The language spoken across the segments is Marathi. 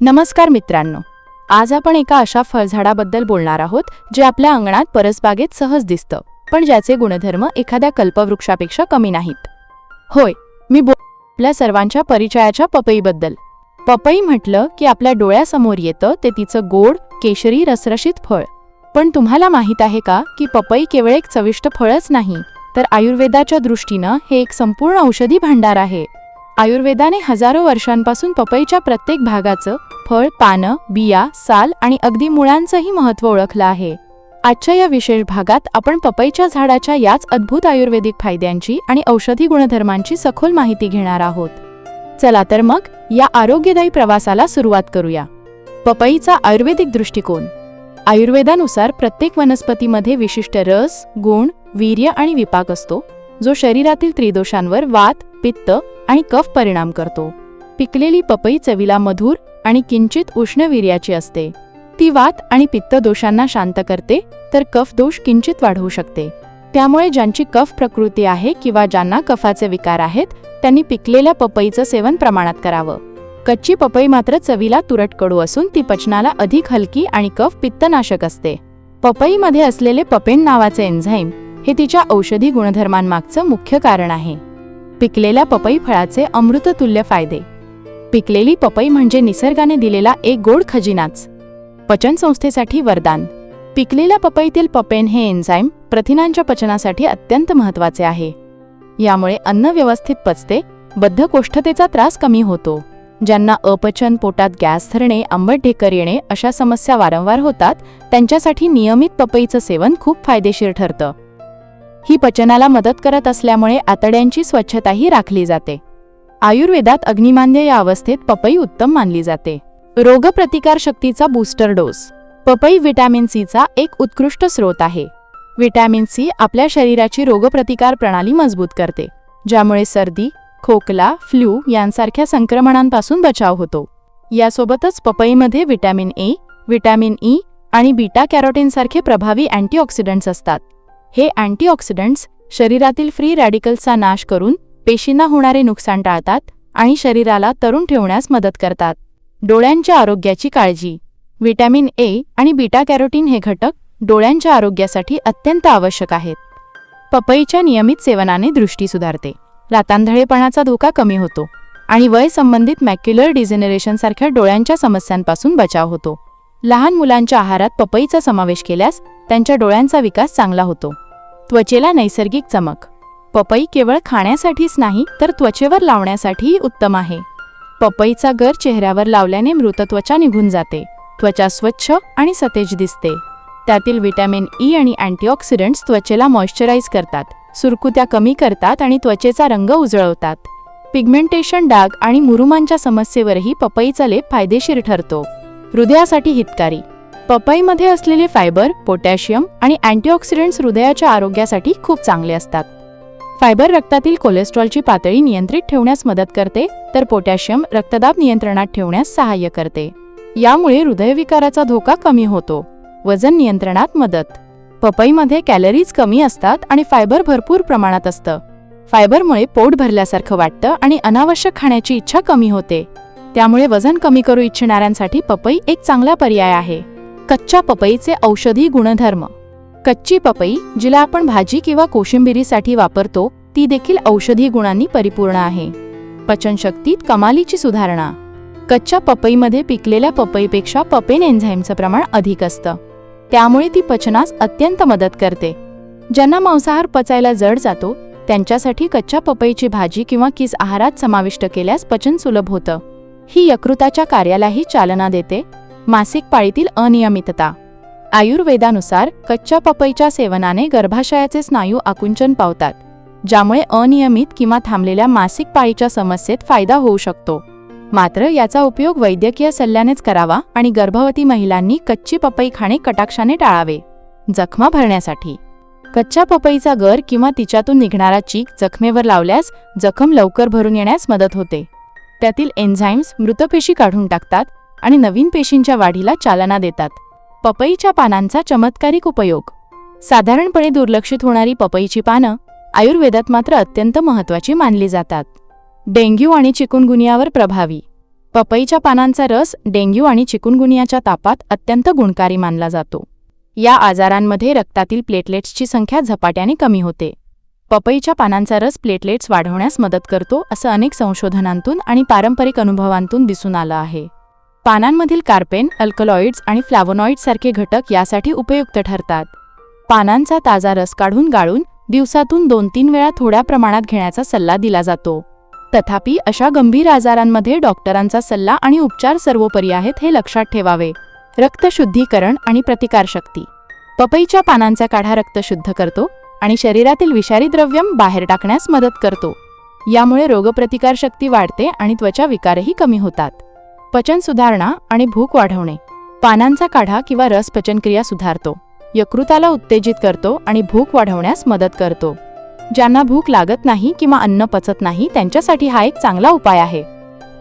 नमस्कार मित्रांनो. आज आपण एका अशा फळझाडाबद्दल बोलणार आहोत जे आपल्या अंगणात परसबागेत सहज दिसतं पण ज्याचे गुणधर्म एखाद्या कल्पवृक्षापेक्षा कमी नाहीत. होय मी बोल आपल्या सर्वांच्या परिचयाच्या पपईबद्दल. पपई म्हटलं की आपल्या डोळ्यासमोर येतं ते तिचं गोड केशरी रसरशीत फळ. पण तुम्हाला माहीत आहे का की पपई केवळ एक चविष्ट फळच नाही तर आयुर्वेदाच्या दृष्टीनं हे एक संपूर्ण औषधी भांडार आहे. आयुर्वेदाने हजारो वर्षांपासून पपईच्या प्रत्येक भागाचं फळ पानं बिया साल आणि अगदी मुळांचंही महत्त्व ओळखलं आहे. आजच्या या विशेष भागात आपण पपईच्या झाडाच्या याच अद्भुत आयुर्वेदिक फायद्यांची आणि औषधी गुणधर्मांची सखोल माहिती घेणार आहोत. चला तर मग या आरोग्यदायी प्रवासाला सुरुवात करूया. पपईचा आयुर्वेदिक दृष्टिकोन. आयुर्वेदानुसार प्रत्येक वनस्पतीमध्ये विशिष्ट रस गुण वीर्य आणि विपाक असतो जो शरीरातील त्रिदोषांवर वात पित्त आणि कफ परिणाम करतो. पिकलेली पपई चवीला मधुर आणि किंचित उष्णवीर्याची असते. ती वात आणि पित्त दोषांना शांत करते तर कफ दोष किंचित वाढवू शकते. त्यामुळे ज्यांची कफ प्रकृती आहे किंवा ज्यांना कफाचे विकार आहेत त्यांनी पिकलेल्या पपईचं सेवन प्रमाणात करावं. कच्ची पपई मात्र चवीला तुरट कडू असून ती पचनाला अधिक हलकी आणि कफ पित्तनाशक असते. पपईमध्ये असलेले पपेन नावाचे एन्झाईम हे तिच्या औषधी गुणधर्मांमागचं मुख्य कारण आहे. पिकलेल्या पपई फळाचे अमृततुल्य फायदे. पिकलेली पपई म्हणजे निसर्गाने दिलेला एक गोड खजिनाच. पचनसंस्थेसाठी वरदान. पिकलेल्या पपईतील पपेन हे एन्झाईम प्रथिनांच्या पचनासाठी अत्यंत महत्त्वाचे आहे. यामुळे अन्न व्यवस्थित पचते बद्धकोष्ठतेचा त्रास कमी होतो. ज्यांना अपचन पोटात गॅस धरणे आंबट ढेकर येणे अशा समस्या वारंवार होतात त्यांच्यासाठी नियमित पपईचं सेवन खूप फायदेशीर ठरतं. ही पचनाला मदत करत असल्यामुळे आतड्यांची स्वच्छताही राखली जाते. आयुर्वेदात अग्निमान्य या अवस्थेत पपई उत्तम मानली जाते. रोगप्रतिकार शक्तीचा बूस्टर डोस. पपई व्हिटॅमिन सीचा एक उत्कृष्ट स्रोत आहे. व्हिटॅमिन सी आपल्या शरीराची रोगप्रतिकार प्रणाली मजबूत करते ज्यामुळे सर्दी खोकला फ्लू यांसारख्या संक्रमणांपासून बचाव होतो. यासोबतच पपईमध्ये व्हिटॅमिन ए व्हिटॅमिन ई आणि बीटा कॅरोटीनसारखे प्रभावी अँटीऑक्सिडंट्स असतात. हे अँटीऑक्सिडंट्स शरीरातील फ्री रॅडिकल्सचा नाश करून पेशींना होणारे नुकसान टाळतात आणि शरीराला तरुण ठेवण्यास मदत करतात. डोळ्यांच्या आरोग्याची काळजी. व्हिटॅमिन ए आणि बीटा कॅरोटीन हे घटक डोळ्यांच्या आरोग्यासाठी अत्यंत आवश्यक आहेत. पपईच्या नियमित सेवनाने दृष्टी सुधारते. रातांधळेपणाचा धोका कमी होतो आणि वय संबंधित मॅक्युलर डिझेनरेशनसारख्या डोळ्यांच्या समस्यांपासून बचाव होतो. लहान मुलांच्या आहारात पपईचा समावेश केल्यास त्यांच्या डोळ्यांचा विकास चांगला होतो. त्वचेला नैसर्गिक चमक. पपई केवळ खाण्यासाठीच नाही तर त्वचेवर लावण्यासाठीही उत्तम आहे. पपईचा गर चेहऱ्यावर लावल्याने मृत त्वचा निघून जाते. त्वचा स्वच्छ आणि सतेज दिसते. त्यातील व्हिटॅमिन ई आणि अँटीऑक्सिडंट्स त्वचेला मॉइश्चराईज करतात सुरकुत्या कमी करतात आणि त्वचेचा रंग उजळवतात. पिगमेंटेशन डाग आणि मुरुमांच्या समस्येवरही पपईचा लेप फायदेशीर ठरतो. हृदयासाठी हितकारी. पपईमध्ये असलेले फायबर पोटॅशियम आणि अँटीऑक्सिडंट्स हृदयाच्या आरोग्यासाठी खूप चांगले असतात. फायबर रक्तातील कोलेस्ट्रॉलची पातळी नियंत्रित ठेवण्यास मदत करते तर पोटॅशियम रक्तदाब नियंत्रणात ठेवण्यास सहाय्य करते. यामुळे हृदयविकाराचा धोका कमी होतो. वजन नियंत्रणात मदत. पपईमध्ये कॅलरीज कमी असतात आणि फायबर भरपूर प्रमाणात असतं. फायबरमुळे पोट भरल्यासारखं वाटतं आणि अनावश्यक खाण्याची इच्छा कमी होते. त्यामुळे वजन कमी करू इच्छिणाऱ्यांसाठी पपई एक चांगला पर्याय आहे. कच्च्या पपईचे औषधी गुणधर्म. कच्ची पपई जिला आपण भाजी किंवा कोशिंबिरीसाठी वापरतो ती देखील औषधी गुणांनी परिपूर्ण आहे. पचनशक्तीत कमालीची सुधारणा. कच्च्या पपईमध्ये पिकलेल्या पपईपेक्षा पपेन एन्झाईमचं प्रमाण अधिक असतं. त्यामुळे ती पचनास अत्यंत मदत करते. ज्यांना मांसाहार पचायला जड जातो त्यांच्यासाठी कच्च्या पपईची भाजी किंवा किस आहारात समाविष्ट केल्यास पचन सुलभ होतं. ही यकृताच्या कार्यालाही चालना देते. मासिक पाळीतील अनियमितता. आयुर्वेदानुसार कच्च्या पपईच्या सेवनाने गर्भाशयाचे स्नायू आकुंचन पावतात ज्यामुळे अनियमित किंवा थांबलेल्या मासिक पाळीच्या समस्येत फायदा होऊ शकतो. मात्र याचा उपयोग वैद्यकीय सल्ल्यानेच करावा आणि गर्भवती महिलांनी कच्ची पपई खाणे कटाक्षाने टाळावे. जखमा भरण्यासाठी. कच्च्या पपईचा गर किंवा तिच्यातून निघणारा चीक जखमेवर लावल्यास जखम लवकर भरून येण्यास मदत होते. त्यातील एन्झाईम्स मृतपेशी काढून टाकतात आणि नवीन पेशींच्या वाढीला चालना देतात. पपईच्या पानांचा चमत्कारिक उपयोग. साधारणपणे दुर्लक्षित होणारी पपईची पानं आयुर्वेदात मात्र अत्यंत महत्त्वाची मानली जातात. डेंग्यू आणि चिकुनगुनियावर प्रभावी. पपईच्या पानांचा रस डेंग्यू आणि चिकुनगुनियाच्या तापात अत्यंत गुणकारी मानला जातो. या आजारांमध्ये रक्तातील प्लेटलेट्सची संख्या झपाट्याने कमी होते. पपईच्या पानांचा रस प्लेटलेट्स वाढवण्यास मदत करतो असं अनेक संशोधनांतून आणि पारंपरिक अनुभवांतून दिसून आलं आहे. पानांमधील कार्पेन अल्कलॉइड्स आणि फ्लॅवोनॉइड्स सारखे घटक यासाठी उपयुक्त ठरतात. पानांचा ताजा रस काढून गाळून दिवसातून दोन तीन वेळा थोड्या प्रमाणात घेण्याचा सल्ला दिला जातो. तथापि अशा गंभीर आजारांमध्ये डॉक्टरांचा सल्ला आणि उपचार सर्वोपरी आहेत हे लक्षात ठेवावे. रक्तशुद्धीकरण आणि प्रतिकारशक्ती पपईच्या पानांचा काढा रक्त शुद्ध करतो आणि शरीरातील विषारी द्रव्यम बाहेर टाकण्यास मदत करतो. यामुळे रोगप्रतिकारशक्ती वाढते आणि त्वचा विकारही कमी होतात. पचन सुधारणा आणि भूक वाढवणे. पानांचा काढा किंवा रस पचनक्रिया सुधारतो. यकृताला उत्तेजित करतो आणि भूक वाढवण्यास मदत करतो. ज्यांना भूक लागत नाही किंवा अन्न पचत नाही त्यांच्यासाठी हा एक चांगला उपाय आहे.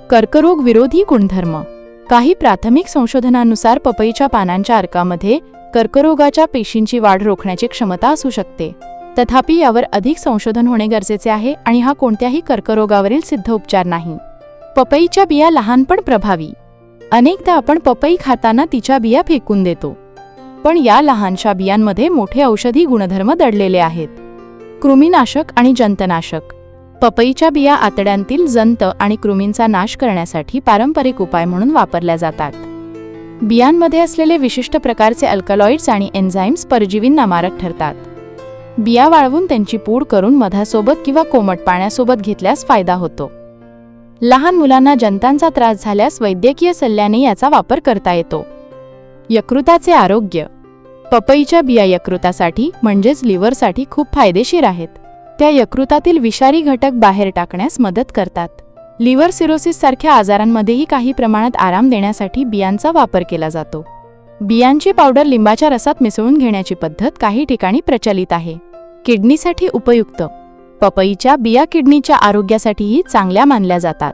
कर्करोग विरोधी गुणधर्म. काही प्राथमिक संशोधनानुसार पपईच्या पानांच्या अर्कामध्ये कर्करोगाच्या पेशींची वाढ रोखण्याची क्षमता असू शकते. तथापि यावर अधिक संशोधन होणे गरजेचे आहे आणि हा कोणत्याही कर्करोगावरील सिद्ध उपचार नाही. पपईच्या बिया लहान पण प्रभावी. अनेकदा आपण पपई खाताना तिच्या बिया फेकून देतो. पण या लहानशा बियांमध्ये मोठे औषधी गुणधर्म दडलेले आहेत. कृमीनाशक आणि जंतनाशक. पपईच्या बिया आतड्यांतील जंत आणि कृमींचा नाश करण्यासाठी पारंपरिक उपाय म्हणून वापरल्या जातात. बियांमध्ये असलेले विशिष्ट प्रकारचे अल्कलॉइड्स आणि एन्झाईम्स परजीवींना मारक ठरतात. बिया वाळवून त्यांची पूड करून मधासोबत किंवा कोमट पाण्यासोबत घेतल्यास फायदा होतो. लहान मुलांना जंतांचा त्रास झाल्यास वैद्यकीय सल्ल्याने याचा वापर करता येतो. यकृताचे आरोग्य. पपईच्या बिया यकृतासाठी म्हणजेच लिव्हरसाठी खूप फायदेशीर आहेत. त्या यकृतातील विषारी घटक बाहेर टाकण्यास मदत करतात. लिव्हर सिरोसिस सारख्या आजारांमध्येही काही प्रमाणात आराम देण्यासाठी बियांचा वापर केला जातो. बियांची पावडर लिंबाच्या रसात मिसळून घेण्याची पद्धत काही ठिकाणी प्रचलित आहे. किडनीसाठी उपयुक्त. पपईच्या बिया किडनीच्या आरोग्यासाठीही चांगल्या मानल्या जातात.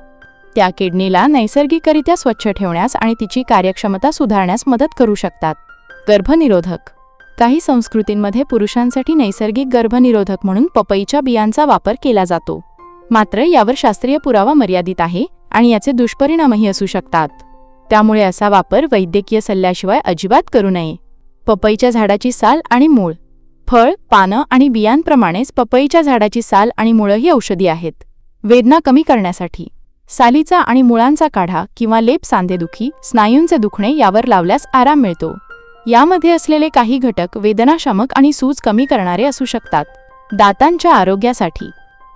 त्या किडनीला नैसर्गिकरित्या स्वच्छ ठेवण्यास आणि तिची कार्यक्षमता सुधारण्यास मदत करू शकतात. गर्भनिरोधक. काही संस्कृतींमध्ये पुरुषांसाठी नैसर्गिक गर्भनिरोधक म्हणून पपईच्या बियांचा वापर केला जातो. मात्र यावर शास्त्रीय पुरावा मर्यादित आहे आणि याचे दुष्परिणामही असू शकतात. त्यामुळे असा वापर वैद्यकीय सल्ल्याशिवाय अजिबात करू नये. पपईच्या झाडाची साल आणि मूळ. फळ पानं आणि बियांप्रमाणेच पपईच्या झाडाची साल आणि मुळंही औषधी आहेत. वेदना कमी करण्यासाठी. सालीचा आणि मुळांचा काढा किंवा लेप सांधेदुखी स्नायूंचे दुखणे यावर लावल्यास आराम मिळतो. यामध्ये असलेले काही घटक वेदनाशामक आणि सूज कमी करणारे असू शकतात. दातांच्या आरोग्यासाठी.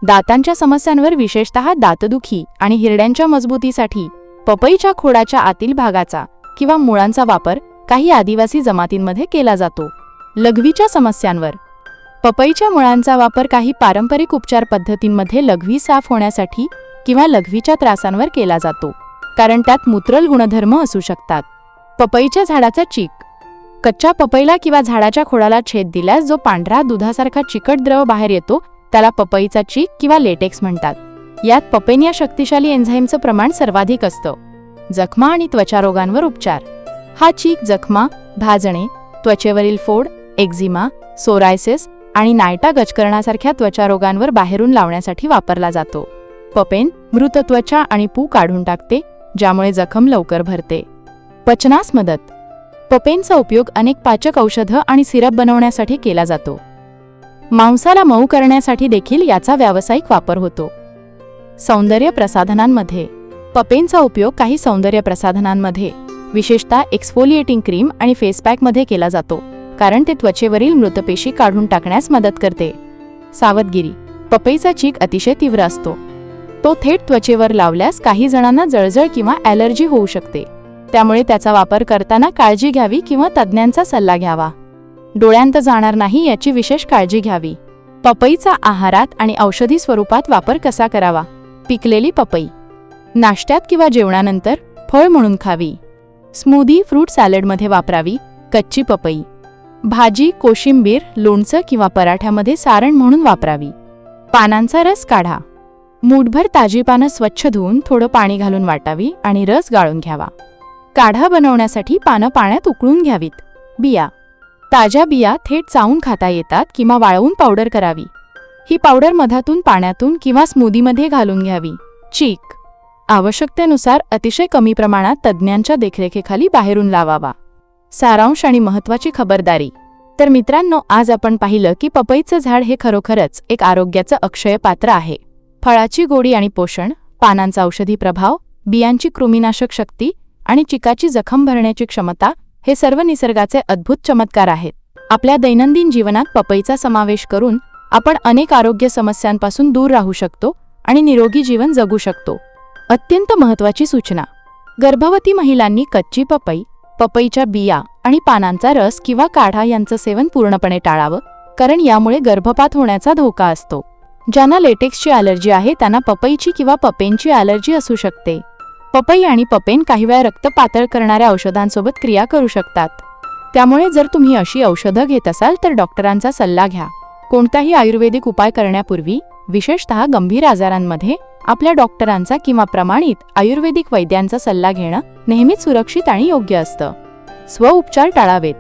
दातांच्या समस्यांवर विशेषतः दातदुखी आणि हिरड्यांच्या मजबूतीसाठी पपईच्या खोडाच्या आतील भागाचा किंवा मुळांचा वापर काही आदिवासी जमातींमध्ये केला जातो. लघवीच्या समस्यांवर. पपईच्या मुळांचा वापर काही पारंपरिक उपचार पद्धतींमध्ये लघवी साफ होण्यासाठी किंवा लघवीच्या त्रासांवर केला जातो कारण त्यात मूत्रल गुणधर्म असू शकतात. पपईच्या झाडाचा चीक. कच्च्या पपईला किंवा झाडाच्या खोडाला छेद दिल्यास जो पांढरा दुधासारखा चिकट द्रव बाहेर येतो त्याला पपईचा चीक किंवा लेटेक्स म्हणतात. यात पपेन या शक्तिशाली एन्झाईमचं प्रमाण सर्वाधिक असतं. जखमा आणि त्वचारोगांवर उपचार. हा चीक जखमा भाजणे त्वचेवरील फोड एक्झिमा सोरायसिस आणि नायटा गचकरणासारख्या त्वचारोगांवर बाहेरून लावण्यासाठी वापरला जातो. पपेन मृत त्वचा आणि पू काढून टाकते ज्यामुळे जखम लवकर भरते. पचनास मदत. पपेनचा उपयोग अनेक पाचक औषधं आणि सिरप बनवण्यासाठी केला जातो. मांसाला मऊ करण्यासाठी देखील याचा व्यावसायिक वापर होतो. सौंदर्य प्रसाधनांमध्ये. पपेनचा उपयोग काही सौंदर्य प्रसाधनांमध्ये विशेषतः एक्सफोलिएटिंग क्रीम आणि फेसपॅकमध्ये केला जातो. कारण ते त्वचेवरील मृतपेशी काढून टाकण्यास मदत करते. सावधगिरी. पपईचा चीक अतिशय तीव्र असतो. तो थेट त्वचेवर लावल्यास काही जणांना जळजळ किंवा ॲलर्जी होऊ शकते. त्यामुळे त्याचा वापर करताना काळजी घ्यावी किंवा तज्ज्ञांचा सल्ला घ्यावा. डोळ्यांत जाणार नाही याची विशेष काळजी घ्यावी. पपईचा आहारात आणि औषधी स्वरूपात वापर कसा करावा? पिकलेली पपई. नाश्त्यात किंवा जेवणानंतर फळ म्हणून खावी. स्मूदी फ्रूट सॅलडमध्ये वापरावी. कच्ची पपई. भाजी कोशिंबीर लोणचं किंवा पराठ्यामध्ये सारण म्हणून वापरावी. पानांचा रस काढा. मूठभर ताजी पानं स्वच्छ धुवून थोडं पाणी घालून वाटावी आणि रस गाळून घ्यावा. काढा बनवण्यासाठी पानं पाण्यात उकळून घ्यावीत. बिया. ताज्या बिया थेट चावून खाता येतात किंवा वाळवून पावडर करावी. ही पावडर मधातून पाण्यातून किंवा स्मूदीमध्ये घालून घ्यावी. चीक. आवश्यकतेनुसार अतिशय कमी प्रमाणात तज्ज्ञांच्या देखरेखीखाली बाहेरून लावावा. सारांश आणि महत्त्वाची खबरदारी. तर मित्रांनो आज आपण पाहिलं की पपईचं झाड हे खरोखरच एक आरोग्याचं अक्षय पात्र आहे. फळाची गोडी आणि पोषण पानांचा औषधी प्रभाव बियांची कृमीनाशक शक्ती आणि चिकाची जखम भरण्याची क्षमता हे सर्व निसर्गाचे अद्भुत चमत्कार आहेत. आपल्या दैनंदिन जीवनात पपईचा समावेश करून आपण अनेक आरोग्य समस्यांपासून दूर राहू शकतो आणि निरोगी जीवन जगू शकतो. अत्यंत महत्वाची सूचना. गर्भवती महिलांनी कच्ची पपई पपईच्या बिया आणि पानांचा रस किंवा काढा यांचं सेवन पूर्णपणे टाळावं कारण यामुळे गर्भपात होण्याचा धोका असतो. ज्यांना लेटेक्सची ॲलर्जी आहे त्यांना पपईची किंवा पपेनची ॲलर्जी असू शकते. पपई आणि पपेन काही वेळा रक्त पातळ करणाऱ्या औषधांसोबत क्रिया करू शकतात. त्यामुळे जर तुम्ही अशी औषधं घेत असाल तर डॉक्टरांचा सल्ला घ्या. कोणताही आयुर्वेदिक उपाय करण्यापूर्वी विशेषतः गंभीर आजारांमध्ये आपल्या डॉक्टरांचा किंवा प्रमाणित आयुर्वेदिक वैद्यांचा सल्ला घेणं नेहमीच सुरक्षित आणि योग्य असतं. स्वउपचार टाळावेत.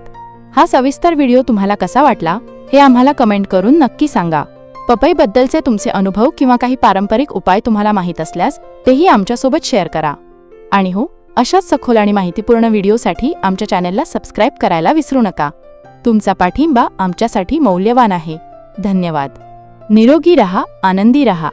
हा सविस्तर व्हिडिओ तुम्हाला कसा वाटला हे आम्हाला कमेंट करून नक्की सांगा. पपईबद्दलचे तुमचे अनुभव किंवा काही पारंपरिक उपाय तुम्हाला माहीत असल्यास तेही आमच्यासोबत शेअर करा. आणि हो अशाच सखोल आणि माहितीपूर्ण व्हिडिओसाठी आमच्या चॅनेलला सबस्क्राईब करायला विसरू नका. तुमचा पाठिंबा आमच्यासाठी मौल्यवान आहे. धन्यवाद. निरोगी रहा आनंदी रहा.